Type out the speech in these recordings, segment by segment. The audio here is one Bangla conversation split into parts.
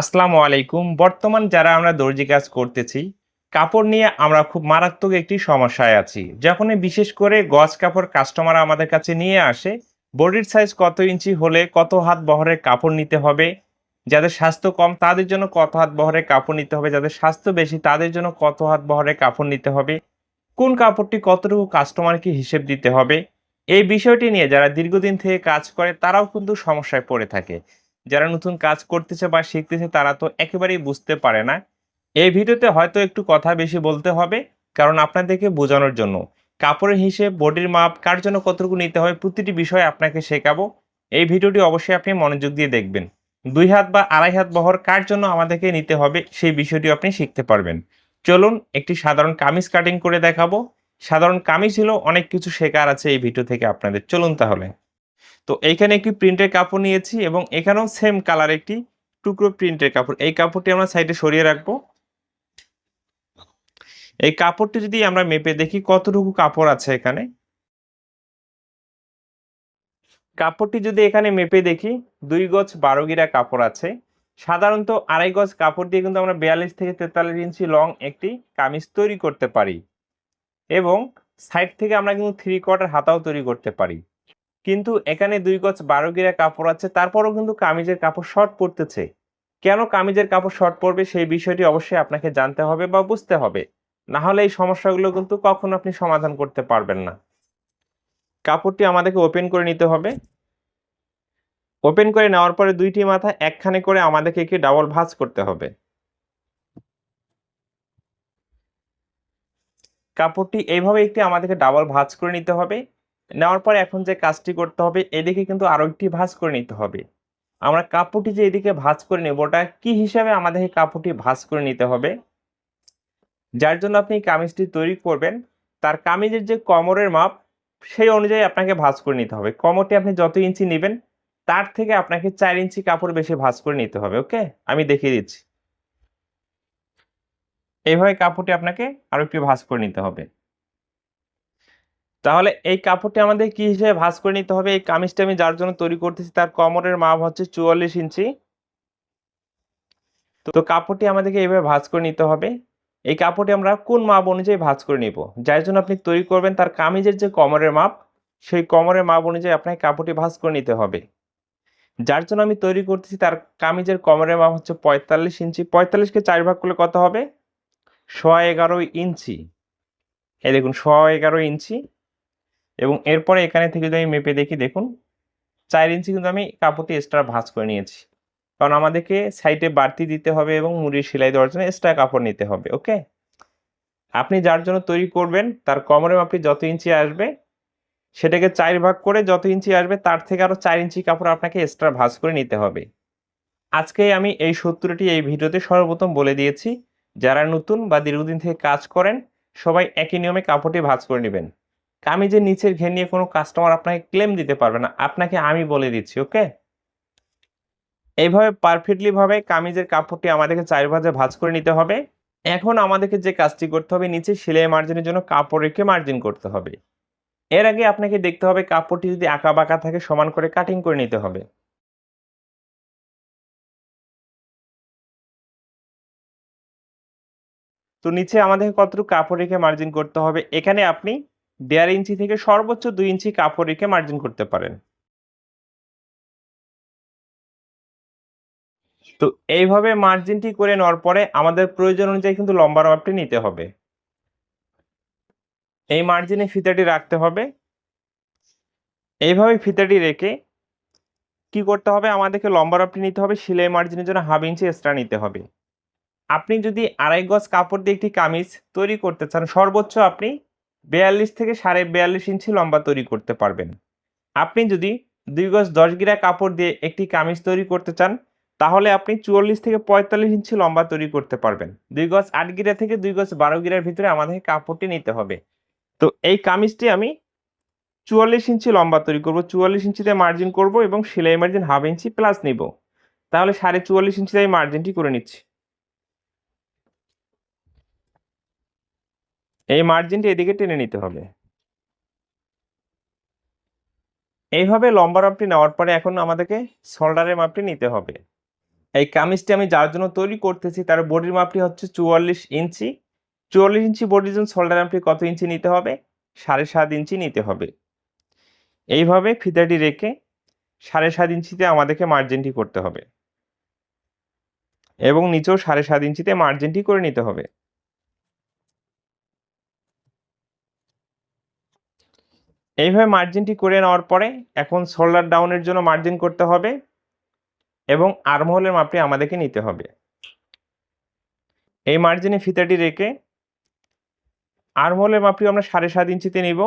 আসসালামু আলাইকুম। বর্তমান যারা আমরা দর্জি কাজ করতেছি, কাপড় নিয়ে আমরা খুব মারাত্মক একটি সমস্যায় আছি। যখনই বিশেষ করে গজ কাপড় কাস্টমার আমাদের কাছে নিয়ে আসে, বডির সাইজ কত ইঞ্চি হলে কত হাত বহরের কাপড় নিতে হবে, যাদের স্বাস্থ্য কম তাদের জন্য কত হাত বহরের কাপড় নিতে হবে, যাদের স্বাস্থ্য বেশি তাদের জন্য কত হাত বহরের কাপড় নিতে হবে, কোন কাপড়টি কতটুকু কাস্টমারকে হিসেব দিতে হবে, এই বিষয়টি নিয়ে যারা দীর্ঘদিন থেকে কাজ করে তারাও কিন্তু সমস্যায় পড়ে থাকে। যারা নতুন কাজ করতেছে বা শিখতেছে, তারা তো একেবারেই বুঝতে পারে না। এই ভিডিওতে হয়তো একটু কথা বেশি বলতে হবে, কারণ আপনাদেরকে বোঝানোর জন্য। কাপড়ের হিসেব, বডির মাপ, কার জন্য কতটুকু নিতে হবে প্রতিটি বিষয় আপনাকে শেখাবো। এই ভিডিওটি অবশ্যই আপনি মনোযোগ দিয়ে দেখবেন। দুই হাত বা আড়াই হাত বহর কার জন্য আমাদেরকে নিতে হবে, সেই বিষয়টি আপনি শিখতে পারবেন। চলুন একটি সাধারণ কামিজ কাটিং করে দেখাবো। সাধারণ কামিজ হলেও অনেক কিছু শেখার আছে এই ভিডিও থেকে আপনাদের। চলুন তাহলে। তো এইখানে একটি প্রিন্টের কাপড় নিয়েছি এবং এখানেও সেম কালার একটি টুকরো প্রিন্টের কাপড়। এই কাপড়টি আমরা সাইডে সরিয়ে রাখব। এই কাপড়টি যদি আমরা মেপে দেখি, কতটুকু কাপড় আছে এখানে? কাপড়টি যদি এখানে মেপে দেখি, দুই গজ বারো গিরা কাপড় আছে। সাধারণত আড়াই গজ কাপড় দিয়ে কিন্তু আমরা বিয়াল্লিশ থেকে তেতাল্লিশ ইঞ্চি লং একটি কামিজ তৈরি করতে পারি এবং সাইড থেকে আমরা কিন্তু থ্রি কোয়ার্টার হাতাও তৈরি করতে পারি। কিন্তু এখানে দুই গজ বারো গিরা কাপড় আছে, তারপরও কিন্তু কামিজের কাপড় শর্ট পড়তেছে কেন কামিজের কাপড় শর্ট পড়বে সেই বিষয়টি অবশ্যই আপনাকে জানতে হবে বা বুঝতে হবে। না হলে এই সমস্যাগুলো কিন্তু কখনো আপনি সমাধান করতে পারবেন না। কাপড়টি আমাদেরকে ওপেন করে নিতে হবে। ওপেন করে নেওয়ার পরে দুইটি মাথা একখানে করে আমাদেরকে একটি ডাবল ভাঁজ করতে হবে। কাপড়টি এইভাবে একটি আমাদেরকে ডাবল ভাঁজ করে নিতে হবে। নেওয়ার পর এখন যে কাজটি করতে হবে, এদিকে কিন্তু আরও একটি ভাঁজ করে নিতে হবে। আমরা কাপড়টি যে এদিকে ভাঁজ করে নেব, ওটা কি হিসাবে আমাদেরকে কাপড়টি ভাঁজ করে নিতে হবে? যার জন্য আপনি কামিজটি তৈরি করবেন, তার কামিজের যে কমরের মাপ, সেই অনুযায়ী আপনাকে ভাঁজ করে নিতে হবে। কমরটি আপনি যত ইঞ্চি নেবেন, তার থেকে আপনাকে চার ইঞ্চি কাপড় বেশি ভাঁজ করে নিতে হবে, ওকে? আমি দেখিয়ে দিচ্ছি। এইভাবে কাপড়টি আপনাকে আরও একটু ভাঁজ করে নিতে হবে। তাহলে এই কাপড়টি আমাদের কি হিসেবে ভাঁজ করে নিতে হবে? এই কামিজটা আমি যার জন্য তৈরি করতেছি তার কমরের মাপ হচ্ছে চুয়াল্লিশ ইঞ্চি। তো কাপড়টি আমাদেরকে এইভাবে ভাঁজ করে নিতে হবে। এই কাপড়টি আমরা কোন মাপ অনুযায়ী ভাঁজ করে নিব? যার জন্য আপনি তৈরি করবেন তার কামিজের যে কমরের মাপ, সেই কমরের মাপ অনুযায়ী আপনাকে কাপড়টি ভাঁজ করে নিতে হবে। যার জন্য আমি তৈরি করতেছি তার কামিজের কমরের মাপ হচ্ছে পঁয়তাল্লিশ ইঞ্চি। পঁয়তাল্লিশকে চার ভাগ করলে কত হবে? সোয়া এগারো ইঞ্চি। এই দেখুন সোয়া এগারো ইঞ্চি। এবং এরপরে এখানে থেকে যদি আমি মেপে দেখি, দেখুন, চার ইঞ্চি কিন্তু আমি কাপড়টি এক্সট্রা ভাঁজ করে নিয়েছি। কারণ আমাদেরকে সাইডে বাড়তি দিতে হবে এবং মুড়ির সেলাই দেওয়ার জন্য এক্সট্রা কাপড় নিতে হবে ওকে আপনি যার জন্য তৈরি করবেন, তার কমরে মাপটি যত ইঞ্চি আসবে, সেটাকে চার ভাগ করে যত ইঞ্চি আসবে, তার থেকে আরও চার ইঞ্চি কাপড় আপনাকে এক্সট্রা ভাঁজ করে নিতে হবে। আজকে আমি এই সূত্রটি এই ভিডিওতে সর্বপ্রথম বলে দিয়েছি, যারা নতুন বা দীর্ঘদিন থেকে কাজ করেন, সবাই একই নিয়মে কাপড়টি ভাঁজ করে নেবেন। কামিজের নিচের ঘের নিয়ে কোনো কাস্টমার আপনাকে ক্লেম দিতে পারবে না। আপনাকে আমি বলে দিচ্ছি ওকে এইভাবে পারফেক্টলি ভাবে কামিজের কাপড়টি আমাদেরকে চার ভাজে ভাঁজ করে নিতে হবে। এখন আমাদেরকে যে কাজটি করতে হবে, নিচে সেলাই মার্জিনের জন্য কাপড় রেখে মার্জিন করতে হবে। এর আগে আপনাকে দেখতে হবে কাপড়টি যদি আঁকা বাঁকা থাকে, সমান করে কাটিং করে নিতে হবে। তো নিচে আমাদেরকে কতটুকু কাপড় রেখে মার্জিন করতে হবে? এখানে আপনি দেড় ইঞ্চি থেকে সর্বোচ্চ দুই ইঞ্চি কাপড় রেখে মার্জিন করতে পারেন। তো এইভাবে মার্জিনটি করে নেওয়ার পরে আমাদের প্রয়োজন অনুযায়ী কিন্তু লম্বা মাপটি নিতে হবে। এই মার্জিনে ফিতাটি রাখতে হবে। এইভাবে ফিতাটি রেখে কি করতে হবে? আমাদেরকে লম্বা মাপটি নিতে হবে, সেলাই মার্জিনের জন্য হাফ ইঞ্চি এক্সট্রা নিতে হবে। আপনি যদি আড়াই গজ কাপড় দিয়ে একটি কামিজ তৈরি করতে চান, সর্বোচ্চ আপনি বিয়াল্লিশ থেকে সাড়ে বিয়াল্লিশ ইঞ্চি লম্বা তৈরি করতে পারবেন। আপনি যদি দুই গজ দশ গিরা কাপড় দিয়ে একটি কামিজ তৈরি করতে চান, তাহলে আপনি চুয়াল্লিশ থেকে পঁয়তাল্লিশ ইঞ্চি লম্বা তৈরি করতে পারবেন। দুই গজ আট গিরা থেকে দুই গজ বারো গিরার ভিতরে আমাদের কাপড়টি নিতে হবে। তো এই কামিজটি আমি চুয়াল্লিশ ইঞ্চি লম্বা তৈরি করব, চুয়াল্লিশ ইঞ্চিতে মার্জিন করব এবং সেলাই মার্জিন হাফ ইঞ্চি প্লাস নিব। তাহলে সাড়ে চুয়াল্লিশ ইঞ্চিতে আমি মার্জিনটি করে নিচ্ছি। এই মার্জিনটি এদিকে টেনে নিতে হবে। এইভাবে লম্বা মাপটি নেওয়ার পরে এখন আমাদেরকে শোল্ডারের মাপটি নিতে হবে। এই কামিজটি আমি যার জন্য তৈরি করতেছি, তার বডির মাপটি হচ্ছে চুয়াল্লিশ ইঞ্চি। চুয়াল্লিশ ইঞ্চি বডির জন্য শোল্ডার মাপটি কত ইঞ্চি নিতে হবে? সাড়ে সাত ইঞ্চি নিতে হবে। এইভাবে ফিতাটি রেখে সাড়ে সাত ইঞ্চিতে আমাদেরকে মার্জিনটি করতে হবে। এবং নিচেও সাড়ে সাত ইঞ্চিতে মার্জিনটি করে নিতে হবে। এইভাবে মার্জিনটি করে নেওয়ার পরে এখন শোল্ডার ডাউনের জন্য মার্জিন করতে হবে এবং আর্মহোলের মাপটি আমাদেরকে নিতে হবে। এই মার্জিনে ফিতাটি রেখে আর্মহোলের মাপটি আমরা সাড়ে সাত ইঞ্চিতে নিব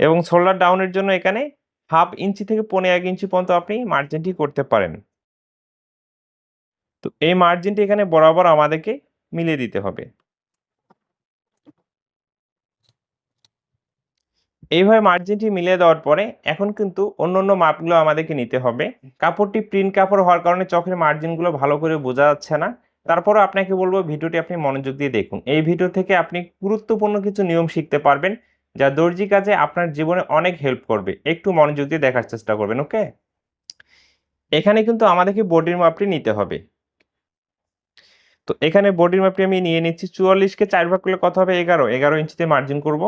এবং শোল্ডার ডাউনের জন্য এখানে হাফ ইঞ্চি থেকে পনেরো এক ইঞ্চি পর্যন্ত আপনি মার্জিনটি করতে পারেন। তো এই মার্জিনটি এখানে বরাবর আমাদেরকে মিলিয়ে দিতে হবে। এইভাবে মার্জিনটি মিলিয়ে দেওয়ার পরে এখন কিন্তু অন্য অন্য মাপগুলো আমাদেরকে নিতে হবে। কাপড়টি প্রিন্ট কাপড় হওয়ার কারণে চোখের মার্জিনগুলো ভালো করে বোঝা যাচ্ছে না। তারপরও আপনাকে বলব ভিডিওটি আপনি মনোযোগ দিয়ে দেখুন। এই ভিডিও থেকে আপনি গুরুত্বপূর্ণ কিছু নিয়ম শিখতে পারবেন, যা দর্জি কাজে আপনার জীবনে অনেক হেল্প করবে। একটু মনোযোগ দিয়ে দেখার চেষ্টা করবেন ওকে এখানে কিন্তু আমাদেরকে বডির মাপটি নিতে হবে। তো এখানে বডির মাপটি আমি নিয়ে নিচ্ছি। চুয়াল্লিশকে চার ভাগ করলে কত হবে? এগারো। এগারো ইঞ্চিতে মার্জিন করব।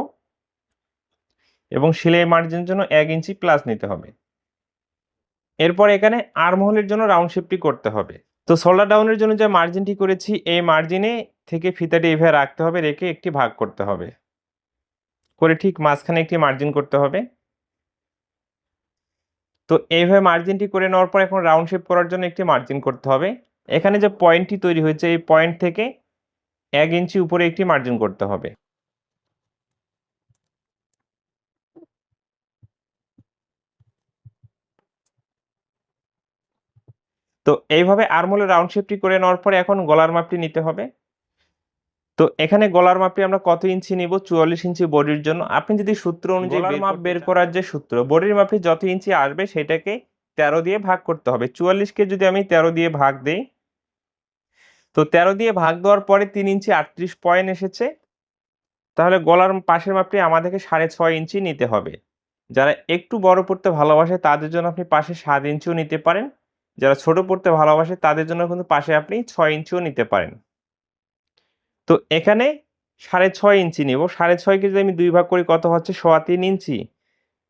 এবং সেলাই মার্জিনের জন্য এক ইঞ্চি প্লাস নিতে হবে। এরপর এখানে আর্মহোলের জন্য রাউন্ড শেপটি করতে হবে। তো সোলার ডাউনের জন্য যে মার্জিনটি করেছি, এই মার্জিনে থেকে ফিতাটি এভাবে রাখতে হবে, রেখে একটি ভাগ করতে হবে। করে ঠিক মাঝখানে একটি মার্জিন করতে হবে। তো এইভাবে মার্জিনটি করে নেওয়ার পর এখন রাউন্ড শেপ করার জন্য একটি মার্জিন করতে হবে। এখানে যে পয়েন্টটি তৈরি হয়েছে, এই পয়েন্ট থেকে এক ইঞ্চি উপরে একটি মার্জিন করতে হবে। তো এইভাবে আর্মোলের রাউন্ড শেপটি করে নেওয়ার পরে এখন গলার মাপটি নিতে হবে। তো এখানে গলার মাপটি আমরা কত ইঞ্চি নিব? চুয়াল্লিশ ইঞ্চি বডির জন্য। আপনি যদি সূত্র অনুযায়ী মাপ মাপ বের করার যে সূত্র বডির মাপটি যত ইঞ্চি আসবে সেটাকে তেরো দিয়ে ভাগ করতে হবে। চুয়াল্লিশকে যদি আমি তেরো দিয়ে ভাগ দেই তো তেরো দিয়ে ভাগ দেওয়ার পরে তিন ইঞ্চি আটত্রিশ পয়েন্ট এসেছে। তাহলে গলার পাশের মাপটি আমাদেরকে সাড়ে ছয় ইঞ্চি নিতে হবে। যারা একটু বড় পড়তে ভালোবাসে তাদের জন্য আপনি পাশে সাত ইঞ্চিও নিতে পারেন। যারা ছোট পড়তে ভালোবাসে, তাদের জন্য কিন্তু পাশে আপনি ছয় ইঞ্চিও নিতে পারেন। তো এখানে সাড়ে ছয় ইঞ্চি নেব। সাড়ে ছয়কে যদি আমি দুই ভাগ করি, কত হচ্ছে? সোয়া তিন ইঞ্চি।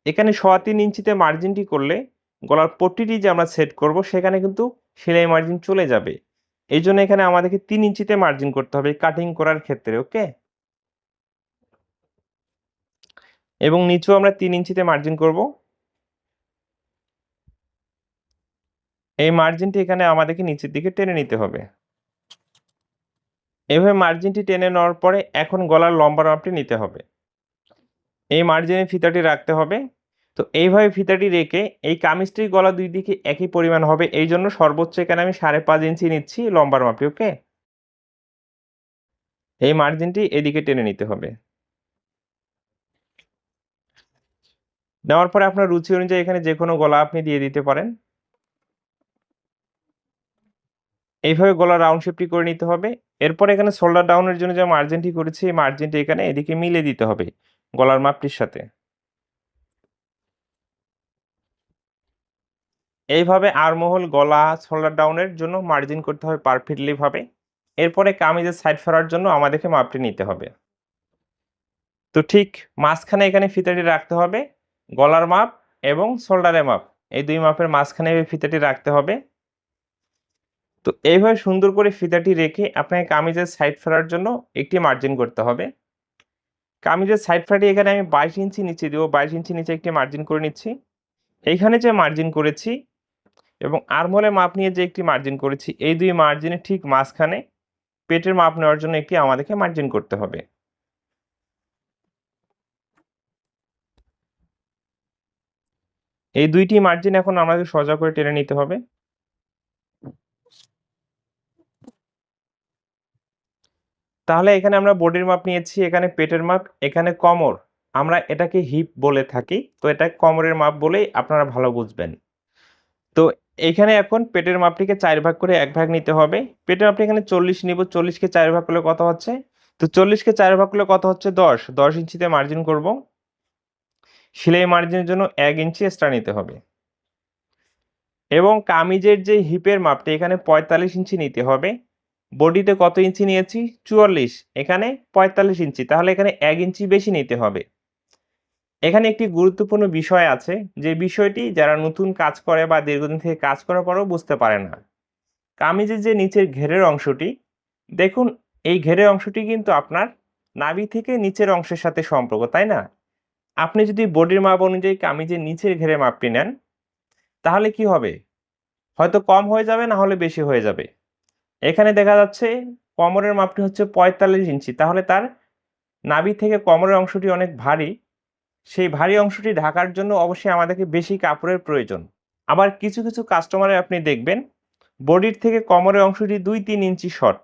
এখানে সোয়া তিন ইঞ্চিতে মার্জিনটি করলে গলার পট্টিটি যে আমরা সেট করব, সেখানে কিন্তু সেলাই মার্জিন চলে যাবে। এই জন্য এখানে আমাদেরকে তিন ইঞ্চিতে মার্জিন করতে হবে কাটিং করার ক্ষেত্রে, ওকে? এবং নিচেও আমরা তিন ইঞ্চিতে মার্জিন করব। এই মার্জিনটি এখানে আমাদেরকে নিচের দিকে টেনে নিতে হবে। এভাবে মার্জিনটি টেনে নেওয়ার পরে এখন গলার লম্বা মাপটি নিতে হবে। এই মার্জিনে ফিতাটি রাখতে হবে। তো এইভাবে ফিতাটি রেখে এই কামিজটির গলা দুই দিকে একই পরিমাণ হবে। এই জন্য সর্বোচ্চ এখানে আমি সাড়ে পাঁচ ইঞ্চি নিচ্ছি লম্বার মাপটি ওকে? এই মার্জিনটি এদিকে টেনে নিতে হবে। নেওয়ার পরে আপনার রুচি অনুযায়ী এখানে যে কোনো গলা আপনি দিয়ে দিতে পারেন। এইভাবে গলা রাউন্ড শেপটি করে নিতে হবে। এরপর এখানে শোল্ডার ডাউনের জন্য যে মার্জিনটি করেছি, এই মার্জিনটি এখানে এদিকে মিলে দিতে হবে গলার মাপটির সাথে। এইভাবে আরমহল, গলা শোল্ডার ডাউনের জন্য মার্জিন করতে হবে পারফেক্টলি ভাবে। এরপরে কামিজের সাইড ফেরার জন্য আমাদেরকে মাপটি নিতে হবে। তো ঠিক মাঝখানে এখানে ফিতাটি রাখতে হবে, গলার মাপ এবং শোল্ডারের মাপ। এই দুই মাপের মাঝখানে ফিতাটি রাখতে হবে। তো এইভাবে সুন্দর করে ফিতাটি রেখে আপনাকে কামিজের সাইড ফেরার জন্য একটি মার্জিন করতে হবে। কামিজের সাইড ফেরাটি এখানে আমি বাইশ ইঞ্চি নিচে দেবো। বাইশ ইঞ্চি নিচে একটি মার্জিন করে নিচ্ছি। এইখানে যে মার্জিন করেছি এবং আর্মহলে মাপ নিয়ে যে একটি মার্জিন করেছি, এই দুই মার্জিনের ঠিক মাঝখানে পেটের মাপ নেওয়ার জন্য একটি আমাদেরকে মার্জিন করতে হবে। এই দুইটি মার্জিন এখন আমাদের সোজা করে টেনে নিতে হবে। তাহলে এখানে আমরা বডির মাপ নিয়েছি, এখানে পেটের মাপ, এখানে কমর। আমরা এটাকে হিপ বলে থাকি, তো এটা কমরের মাপ বলেই আপনারা ভালো বুঝবেন। তো এখানে এখন পেটের মাপটিকে চার ভাগ করে এক ভাগ নিতে হবে। পেটের মাপটি এখানে চল্লিশ নিব চল্লিশকে চার ভাগ করলে কত হচ্ছে? তো চল্লিশকে চার ভাগ করলে কত হচ্ছে? দশ। দশ ইঞ্চিতে মার্জিন করব। সেলাই মার্জিনের জন্য এক ইঞ্চি এক্সট্রা নিতে হবে। এবং কামিজের যে হিপের মাপটি, এখানে পঁয়তাল্লিশ ইঞ্চি নিতে হবে। বডিতে কত ইঞ্চি নিয়েছি? চুয়াল্লিশ। এখানে পঁয়তাল্লিশ ইঞ্চি। তাহলে এখানে এক ইঞ্চি বেশি নিতে হবে। এখানে একটি গুরুত্বপূর্ণ বিষয় আছে, যে বিষয়টি যারা নতুন কাজ করে বা দীর্ঘদিন থেকে কাজ করার পরেও বুঝতে পারে না। কামিজের যে নিচের ঘেরের অংশটি, দেখুন, এই ঘেরের অংশটি কিন্তু আপনার নাভি থেকে নিচের অংশের সাথে সম্পর্ক, তাই না? আপনি যদি বডির মাপ অনুযায়ী কামিজের নিচের ঘেরে মাপটি নেন, তাহলে কি হবে? হয়তো কম হয়ে যাবে, না হলে বেশি হয়ে যাবে। এখানে দেখা যাচ্ছে কোমরের মাপটি হচ্ছে পঁয়তাল্লিশ ইঞ্চি। তাহলে তার নাভি থেকে কোমরের অংশটি অনেক ভারী। সেই ভারী অংশটি ঢাকার জন্য অবশ্যই আমাদেরকে বেশি কাপড়ের প্রয়োজন। আবার কিছু কিছু কাস্টমারে আপনি দেখবেন, বডির থেকে কোমরের অংশটি দুই, তিন ইঞ্চি শর্ট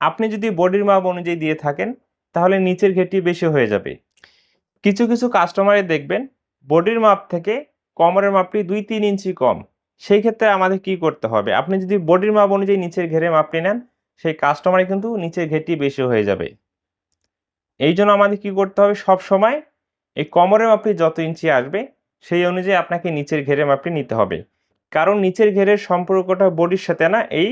আপনি যদি বডির মাপ অনুযায়ী দিয়ে থাকেন, তাহলে নিচের ঘেরটি বেশি হয়ে যাবে। কিছু কিছু কাস্টমারে দেখবেন, বডির মাপ থেকে কোমরের মাপটি দুই, তিন ইঞ্চি কম। সেই ক্ষেত্রে আমাদের কি করতে হবে? আপনি যদি বডির মাপ অনুযায়ী নিচের ঘেরে মাপটি নেন, সেই কাস্টমারে কিন্তু নিচের ঘেরটি বেশি হয়ে যাবে। এই জন্য আমাদের কি করতে হবে? সব সময় এই কোমরের মাপটি যত ইঞ্চি আসবে, সেই অনুযায়ী আপনাকে নিচের ঘেরে মাপটি নিতে হবে। কারণ নিচের ঘেরের সম্পর্কটা বডির সাথে না, এই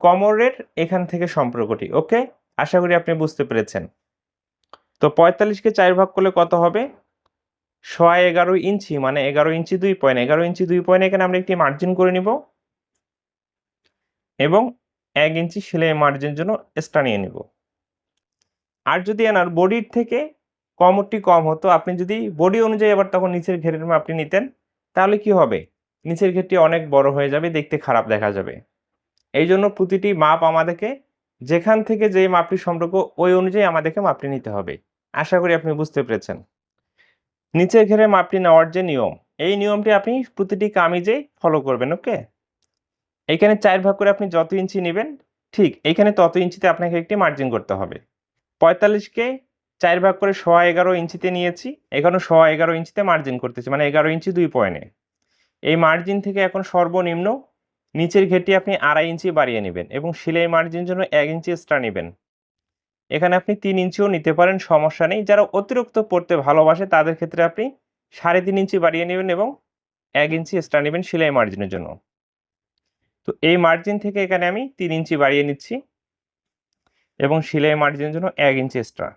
কোমরের এখান থেকে সম্পর্কটি ওকে আশা করি আপনি বুঝতে পেরেছেন। তো পঁয়তাল্লিশকে চার ভাগ করলে কত হবে? ছয় এগারো ইঞ্চি মানে এগারো ইঞ্চি দুই পয়েন্ট এগারো ইঞ্চি দুই পয়েন্ট এখানে আমরা একটি মার্জিন করে নিব। এবং এক ইঞ্চি সেলাই মার্জিনের জন্য এক্সট্রা নিয়ে নিব। আর যদি এনার বডির থেকে কমরটি কম হতো, আপনি যদি বডি অনুযায়ী আবার তখন নিচের ঘেরের মাপটি নিতেন, তাহলে কি হবে? নিচের ঘেরটি অনেক বড় হয়ে যাবে, দেখতে খারাপ দেখা যাবে। এই জন্য প্রতিটি মাপ আমাদেরকে যেখান থেকে যে মাপটি সম্পর্ক, ওই অনুযায়ী আমাদেরকে মাপটি নিতে হবে। আশা করি আপনি বুঝতে পেরেছেন। নিচের ঘেরে মাপটি নেওয়ার যে নিয়ম, এই নিয়মটি আপনি প্রতিটি কামিজেই ফলো করবেন ওকে এখানে চার ভাগ করে আপনি যত ইঞ্চি নেবেন, ঠিক এখানে তত ইঞ্চিতে আপনাকে একটি মার্জিন করতে হবে। পঁয়তাল্লিশকে চার ভাগ করে সোয়া এগারো ইঞ্চিতে নিয়েছি, এখানে সোয়া এগারো ইঞ্চিতে মার্জিন করতেছি মানে এগারো ইঞ্চি দুই পয়েন্টে এই মার্জিন থেকে এখন সর্বনিম্ন নিচের ঘেরটি আপনি আড়াই ইঞ্চি বাড়িয়ে নেবেন এবং সেলাই মার্জিন জন্য এক ইঞ্চি এক্সট্রা নেবেন। এখানে আপনি তিন ইঞ্চিও নিতে পারেন, সমস্যা নেই। যারা অতিরিক্ত পড়তে ভালোবাসে, তাদের ক্ষেত্রে আপনি সাড়ে তিন ইঞ্চি বাড়িয়ে নেবেন এবং এক ইঞ্চি এক্সট্রা নেবেন সেলাই মার্জিনের জন্য। তো এই মার্জিন থেকে এখানে আমি তিন ইঞ্চি বাড়িয়ে নিচ্ছি এবং সেলাই মার্জিনের জন্য এক ইঞ্চি এক্সট্রা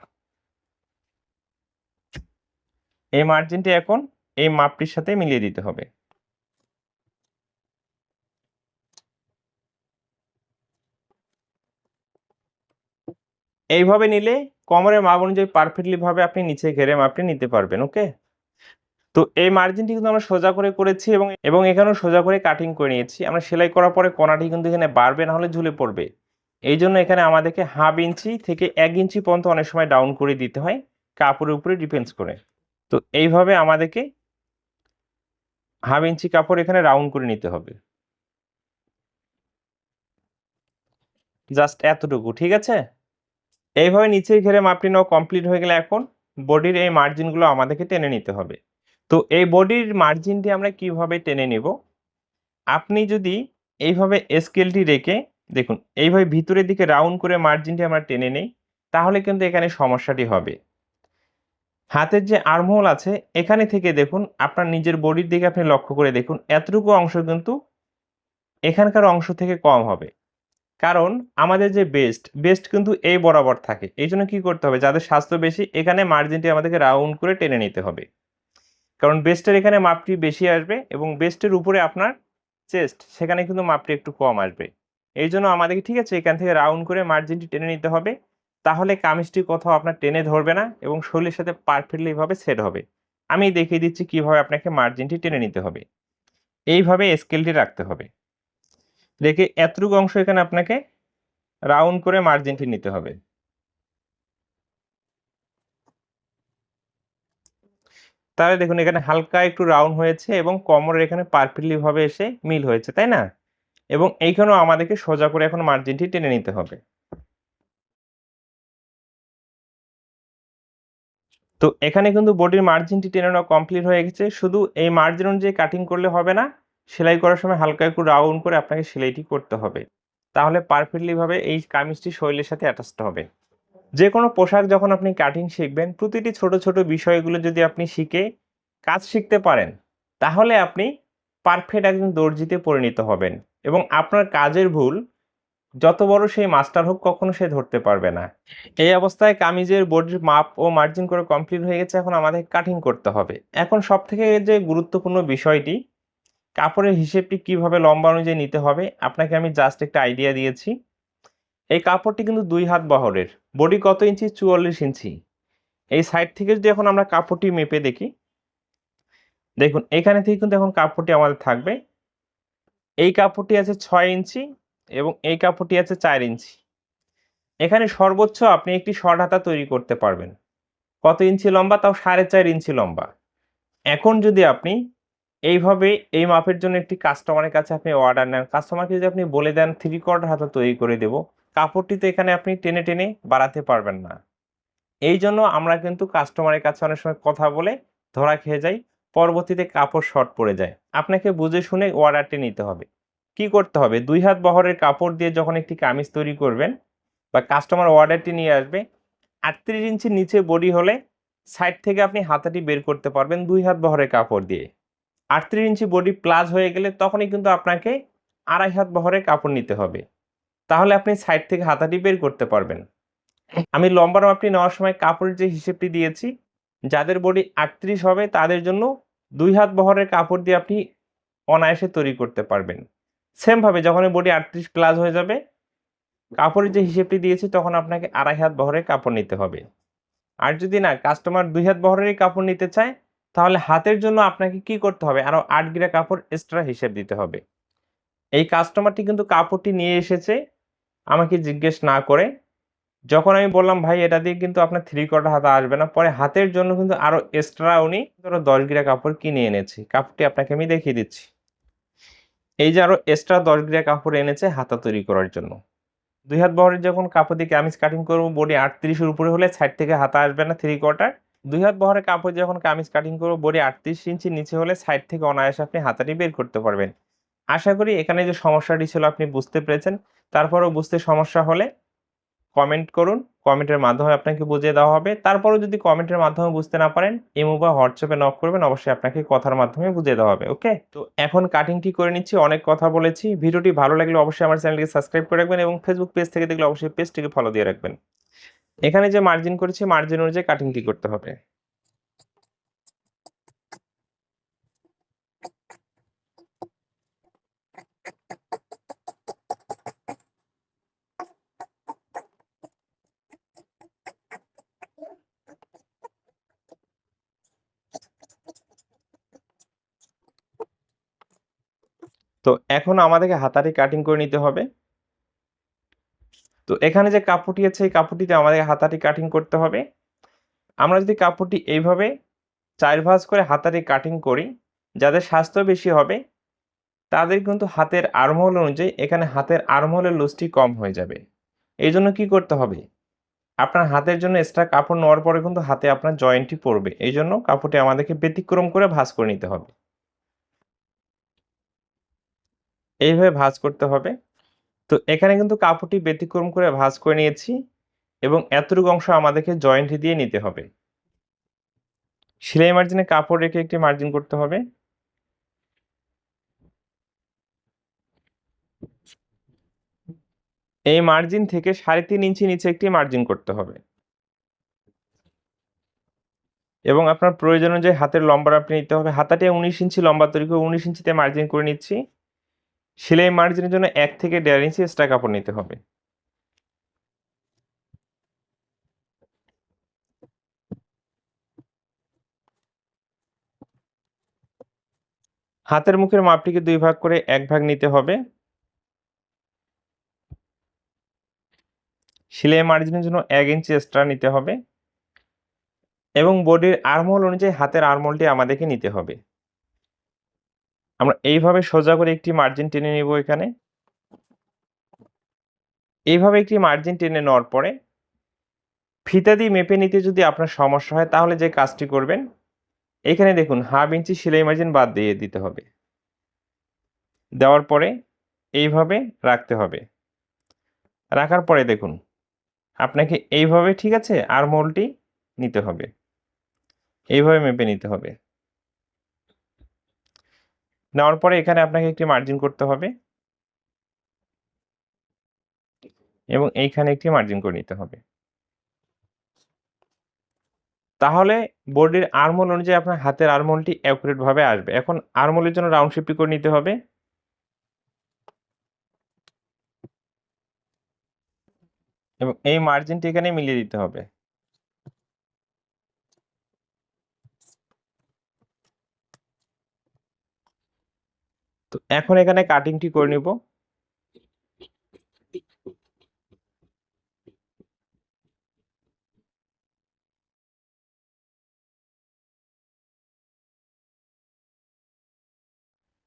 এই মার্জিনটি এখন এই মাপটির সাথে মিলিয়ে দিতে হবে। এইভাবে নিলে কোমরের মাপ অনুযায়ী পারফেক্টলি ভাবে আপনি নিচে ঘেরে মাপটি নিতে পারবেন ওকে তো এই মার্জিনটি কিন্তু আমরা সোজা করে করেছি এবং এবং এখানেও সোজা করে কাটিং করে নিয়েছি। আমরা সেলাই করার পরে কোনাটি কিন্তু এখানে বাড়বে, না হলে ঝুলে পড়বে। এই জন্য এখানে আমাদেরকে হাফ ইঞ্চি থেকে এক ইঞ্চি পর্যন্ত অনেক সময় ডাউন করে দিতে হয়, কাপড়ের উপরে ডিপেন্ডস করে। তো এইভাবে আমাদেরকে হাফ ইঞ্চি কাপড় এখানে রাউন্ড করে নিতে হবে। জাস্ট এতটুকু, ঠিক আছে? এইভাবে নিচের ঘেরে মাপটি নেওয়া কমপ্লিট হয়ে গেলে এখন বডির এই মার্জিনগুলো আমাদেরকে টেনে নিতে হবে। তো এই বডির মার্জিনটি আমরা কীভাবে টেনে নেব? আপনি যদি এইভাবে স্কেলটি রেখে, দেখুন, এইভাবে ভিতরের দিকে রাউন্ড করে মার্জিনটি আমরা টেনে নেই, তাহলে কিন্তু এখানে সমস্যাটি হবে। হাতের যে আর্মহোল আছে, এখানে থেকে দেখুন, আপনার নিজের বডির দিকে আপনি লক্ষ্য করে দেখুন, এতটুকু অংশ কিন্তু এখানকার অংশ থেকে কম হবে। কারণ আমাদের যে বেস্ট বেস্ট কিন্তু এই বরাবর থাকে। এই জন্য কী করতে হবে? যাদের স্বাস্থ্য বেশি, এখানে মার্জিনটি আমাদেরকে রাউন্ড করে টেনে নিতে হবে। কারণ বেস্টের এখানে মাপটি বেশি আসবে এবং বেস্টের উপরে আপনার চেস্ট সেখানে কিন্তু মাপটি একটু কম আসবে। এই জন্য আমাদেরকে, ঠিক আছে, এখান থেকে রাউন্ড করে মার্জিনটি টেনে নিতে হবে। তাহলে কামিজটি কোথাও আপনার টেনে ধরবে না এবং শরীরের সাথে পারফেক্টলিভাবে সেট হবে। আমি দেখিয়ে দিচ্ছি কীভাবে আপনাকে মার্জিনটি টেনে নিতে হবে। এইভাবে স্কেলটি রাখতে হবে। রেখে এতটুকু অংশ এখানে আপনাকে রাউন্ড করে মার্জিনটি নিতে হবে। তাহলে দেখুন এখানে হালকা একটু রাউন্ড হয়েছে এবং কোমরের এখানে পারফেক্টলি ভাবে এসে মিল হয়েছে, তাই না? এবং এইখানেও আমাদেরকে সোজা করে এখন মার্জিনটি টেনে নিতে হবে। তো এখানে কিন্তু বডির মার্জিনটি টেনে নেওয়া কমপ্লিট হয়ে গেছে। শুধু এই মার্জিন অনুযায়ী কাটিং করলে হবে না সেলাই করার সময় হালকা একটু রাউন্ড করে আপনাকে সেলাইটি করতে হবে। তাহলে পারফেক্টলিভাবে এই কামিজটি শরীরের সাথে অ্যাটাচড হবে। যে কোনো পোশাক যখন আপনি কাটিং শিখবেন, প্রতিটি ছোট ছোট বিষয়গুলো যদি আপনি শিখে কাজ শিখতে পারেন, তাহলে আপনি পারফেক্ট একজন দর্জিতে পরিণত হবেন এবং আপনার কাজের ভুল যত বড় সেই মাস্টার হোক কখনো সে ধরতে পারবে না। এই অবস্থায় কামিজের বডির মাপ ও মার্জিন করে কমপ্লিট হয়ে গেছে, এখন আমাদের কাটিং করতে হবে। এখন সব থেকে যে গুরুত্বপূর্ণ বিষয়টি কাপড়ের হিসেবটি কীভাবে লম্বা অনুযায়ী নিতে হবে, আপনাকে আমি জাস্ট একটা আইডিয়া দিয়েছি। এই কাপড়টি কিন্তু দুই হাত বহরের বডি কত ইঞ্চি, চুয়াল্লিশ ইঞ্চি। এই সাইড থেকে যদি এখন আমরা কাপড়টি মেপে দেখি, দেখুন, এখানে থেকে কিন্তু এখন কাপড়টি আমাদের থাকবে। এই কাপড়টি আছে ছয় ইঞ্চি এবং এই কাপড়টি আছে চার ইঞ্চি। এখানে সর্বোচ্চ আপনি একটি শর্ট হাতা তৈরি করতে পারবেন। কত ইঞ্চি লম্বা? তাও সাড়ে চার ইঞ্চি লম্বা। এখন যদি আপনি এইভাবে এই মাপের জন্য একটি কাস্টমারের কাছে আপনি অর্ডার নেন। কাস্টমারকে যদি আপনি বলে দেন থ্রি কোয়ার্টার হাতা তৈরি করে দেব কাপড়টি তো এখানে আপনি টেনে টেনে বাড়াতে পারবেন না। এই জন্য আমরা কিন্তু কাস্টমারের কাছে অনেক সময় কথা বলে ধরা খেয়ে যাই, পরবর্তীতে কাপড় শর্ট পড়ে যায়। আপনাকে বুঝে শুনে অর্ডারটি নিতে হবে। কি করতে হবে? দুই হাত বহরের কাপড় দিয়ে যখন একটি কামিজ তৈরি করবেন বা কাস্টমার অর্ডারটি নিয়ে আসবে, আটত্রিশ ইঞ্চির নিচে বডি হলে সাইড থেকে আপনি হাতাটি বের করতে পারবেন দুই হাত বহরের কাপড় দিয়ে। আটত্রিশ ইঞ্চি বডি প্লাস হয়ে গেলে তখনই কিন্তু আপনাকে আড়াই হাত বহরের কাপড় নিতে হবে। তাহলে আপনি সাইড থেকে হাতাটি বের করতে পারবেন। আমি লম্বার মাপটি নেওয়ার সময় কাপড়ের যে হিসেবটি দিয়েছি, যাদের বডি আটত্রিশ হবে তাদের জন্য দুই হাত বহরের কাপড় দিয়ে আপনি অনায়াসে তৈরি করতে পারবেন। সেমভাবে যখন বডি আটত্রিশ প্লাস হয়ে যাবে, কাপড়ের যে হিসেবটি দিয়েছি তখন আপনাকে আড়াই হাত বহরের কাপড় নিতে হবে। আর যদি না কাস্টমার দুই হাত বহরেরই কাপড় নিতে চায় তাহলে হাতের জন্য আপনাকে কি করতে হবে? আরও আট গিরা কাপড় এক্সট্রা হিসেব দিতে হবে। এই কাস্টমারটি কিন্তু কাপড়টি নিয়ে এসেছে, আমাকে জিজ্ঞেস না করে। যখন আমি বললাম, ভাই, এটা দিয়ে কিন্তু আপনার থ্রি কোয়ার্টার হাতা আসবে না। পরে হাতের জন্য কিন্তু আরও এক্সট্রা উনি ধরো দশ গিরা কাপড় কিনে এনেছি। কাপড়টি আপনাকে আমি দেখিয়ে দিচ্ছি। এই যে আরও এক্সট্রা দশ গিরা কাপড় এনেছে হাতা তৈরি করার জন্য। দুই হাত বহরের যখন কাপড় দিয়ে কামিজ কাটিং করব বডি আটত্রিশের উপরে হলে সাইড থেকে হাতা আসবে না থ্রি কোয়ার্টার দুই হাত বহরে কাপড় যখন কামিজ কাটিং করব, বডি আটত্রিশ ইঞ্চি নিচে হলে সাইড থেকে অনায়াসে আপনি হাতাটি বের করতে পারবেন। আশা করি এখানে যে সমস্যাটি ছিল আপনি বুঝতে পেরেছেন। তারপরও বুঝতে সমস্যা হলে কমেন্ট করুন। কমেন্টের মাধ্যমে আপনাকে বুঝিয়ে দেওয়া হবে। তারপরও যদি কমেন্টের মাধ্যমে বুঝতে না পারেন, ইমো বা হোয়াটসঅ্যাপে নক করবেন, অবশ্যই আপনাকে কথার মাধ্যমে বুঝিয়ে দেওয়া হবে ওকে তো এখন কাটিংটি করে নিচ্ছি, অনেক কথা বলেছি। ভিডিওটি ভালো লাগলে অবশ্যই আমার চ্যানেলকে সাবস্ক্রাইব করে রাখবেন এবং ফেসবুক পেজ থেকে দেখলে অবশ্যই পেজটিকে ফলো দিয়ে রাখবেন। এখানে যে মার্জিন করেছি মার্জিন অনুযায়ী কাটিংটি করতে হবে? তো এখন আমাদেরকে হাতাটি কাটিং করে নিতে হবে। তো এখানে যে কাপড়টি আছে, এই কাপড়টিতে আমাদের হাতাটি কাটিং করতে হবে। আমরা যদি কাপড়টি এইভাবে চার ভাঁজ করে হাতাটি কাটিং করি, যাদের স্বাস্থ্য বেশি হবে, তাদের কিন্তু হাতের আর্মহোল অনুযায়ী এখানে হাতের আর্মহোলের লুজটি কম হয়ে যাবে। এই জন্য কী করতে হবে? আপনার হাতের জন্য এক্সট্রা কাপড় নেওয়ার পরে কিন্তু হাতে আপনার জয়েন্টটি পড়বে। এই জন্য কাপড়টি আমাদেরকে ব্যতিক্রম করে ভাঁজ করে নিতে হবে। এইভাবে ভাঁজ করতে হবে। তো এখানে কিন্তু কাপড়টি ব্যতিক্রম করে ভাঁজ করে নিয়েছি এবং এতটুকু অংশ আমাদেরকে জয়েন্ট দিয়ে নিতে হবে। সেলাই মার্জিনে কাপড় রেখে একটি মার্জিন করতে হবে। এই মার্জিন থেকে সাড়ে তিন ইঞ্চি নিচে একটি মার্জিন করতে হবে। এবং আপনার প্রয়োজন অনুযায়ী হাতের লম্বা আপনি নিতে হবে। হাতাটি উনিশ ইঞ্চি লম্বা তৈরি করে উনিশ ইঞ্চিতে মার্জিন করে নিচ্ছি। সেলাই মার্জিনের জন্য এক থেকে দেড় ইঞ্চি এক্সট্রা কাপড় নিতে হবে। হাতের মুখের মাপটিকে দুই ভাগ করে এক ভাগ নিতে হবে। সেলাই মার্জিনের জন্য এক ইঞ্চি এক্সট্রা নিতে হবে। এবং বডির আর্মহোল অনুযায়ী হাতের আর্মহোলটি আমাদেরকে নিতে হবে। আমরা এইভাবে সোজা করে একটি মার্জিন টেনে নেব এখানে। এইভাবে একটি মার্জিন টেনে নেওয়ার পরে ফিতা দিয়ে মেপে নিতে যদি আপনার সমস্যা হয়, তাহলে যে কাজটি করবেন, এখানে দেখুন হাফ ইঞ্চি সেলাই মার্জিন বাদ দিয়ে দিতে হবে। দেওয়ার পরে এইভাবে রাখতে হবে। রাখার পরে দেখুন, আপনাকে এইভাবে ঠিক আছে, আর মোলটি নিতে হবে। এইভাবে মেপে নিতে হবে। নেওয়ার পরে এখানে আপনাকে একটি মার্জিন করতে হবে। এবং এইখানে একটি মার্জিন করে নিতে হবে। তাহলে বোর্ডের আর্মোল অনুযায়ী আপনার হাতের আর্মোলটি অ্যাকুরেট ভাবে আসবে। এখন আর্মোলের জন্য রাউন্ড শেপটি করে নিতে হবে। এবং এই মার্জিনটি এখানে মিলিয়ে দিতে হবে। তো এখন এখানে কাটিংটি করে নিব।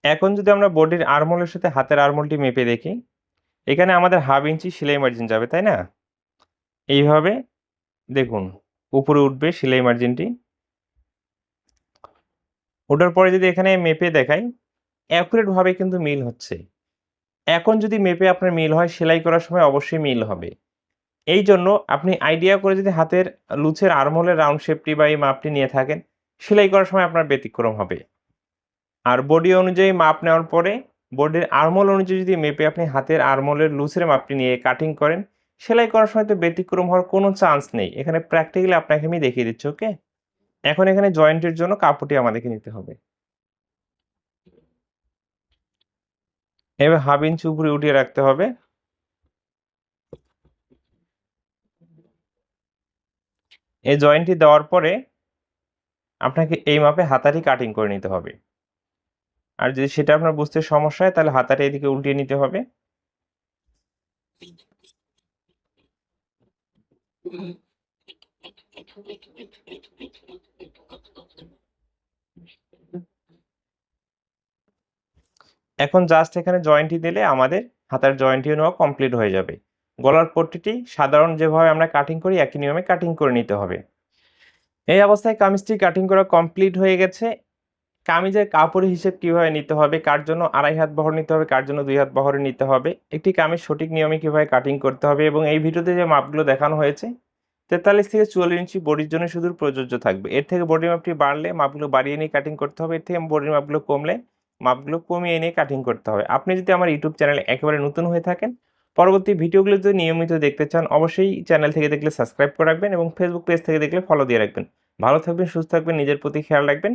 এখন যদি আমরা বডির আর্মোলের সাথে হাতের আর্মোলটি মেপে দেখি, এখানে আমাদের হাফ ইঞ্চি সেলাই মার্জিন যাবে, তাই না? এইভাবে দেখুন, উপরে উঠবে সেলাই মার্জিনটি ওঠার পরে যদি এখানে মেপে দেখাই অ্যাকুরেটভাবে কিন্তু মিল হচ্ছে। এখন যদি মেপে আপনার মিল হয়, সেলাই করার সময় অবশ্যই মিল হবে। এই জন্য আপনি আইডিয়া করে যদি হাতের লুচের আর্মহোলের রাউন্ড শেপটি বা এই মাপটি নিয়ে থাকেন, সেলাই করার সময় আপনার ব্যতিক্রম হবে। আর বডি অনুযায়ী মাপ নেওয়ার পরে বডির আর্মল অনুযায়ী যদি মেপে আপনি হাতের আর্মলের লুচের মাপটি নিয়ে কাটিং করেন, সেলাই করার সময় তো ব্যতিক্রম হওয়ার কোনো চান্স নেই। এখানে প্র্যাকটিক্যালি আপনাকে আমি দেখিয়ে দিচ্ছি ওকে এখন এখানে জয়েন্টের জন্য কাপড়টি আমাদেরকে নিতে হবে। এবার হাফ ইঞ্চি উপরে উঠিয়ে রাখতে হবে। এই জয়েন্টটি দেওয়ার পরে আপনাকে এই মাপে হাতারি কাটিং করে নিতে হবে। আর যদি সেটা আপনার বুঝতে সমস্যা হয়, তাহলে হাতাটা এদিকে উল্টিয়ে নিতে হবে। এখন জাস্ট এখানে জয়েন্টটি দিলে আমাদের হাতার জয়েন্টটি নেওয়া কমপ্লিট হয়ে যাবে। গলার পট্টিটি সাধারণ যেভাবে আমরা কাটিং করি, একই নিয়মে কাটিং করে নিতে হবে। এই অবস্থায় কামিজটি কাটিং করা কমপ্লিট হয়ে গেছে। কামিজের কাপড়ের হিসেব কীভাবে নিতে হবে, কার জন্য আড়াই হাত বহর নিতে হবে, কার জন্য দুই হাত বহরে নিতে হবে, একটি কামিজ সঠিক নিয়মে কীভাবে কাটিং করতে হবে এবং এই ভিডিওতে যে মাপগুলো দেখানো হয়েছে, তেতাল্লিশ থেকে চুয়াল্লিশ ইঞ্চি বডির জন্য শুধু প্রযোজ্য থাকবে। এর থেকে বডি মাপটি বাড়লে মাপগুলো বাড়িয়ে নিয়ে কাটিং করতে হবে, এর থেকে বডির মাপগুলো কমলে মাপগুলো কমিয়ে এনে কাটিং করতে হবে। আপনি যদি আমার ইউটিউব চ্যানেলে একেবারে নতুন হয়ে থাকেন, পরবর্তী ভিডিওগুলো যদি নিয়মিত দেখতে চান, অবশ্যই চ্যানেল থেকে দেখলে সাবস্ক্রাইব করে রাখবেন এবং ফেসবুক পেজ থেকে দেখলে ফলো দিয়ে রাখবেন। ভালো থাকবেন, সুস্থ থাকবেন, নিজের প্রতি খেয়াল রাখবেন।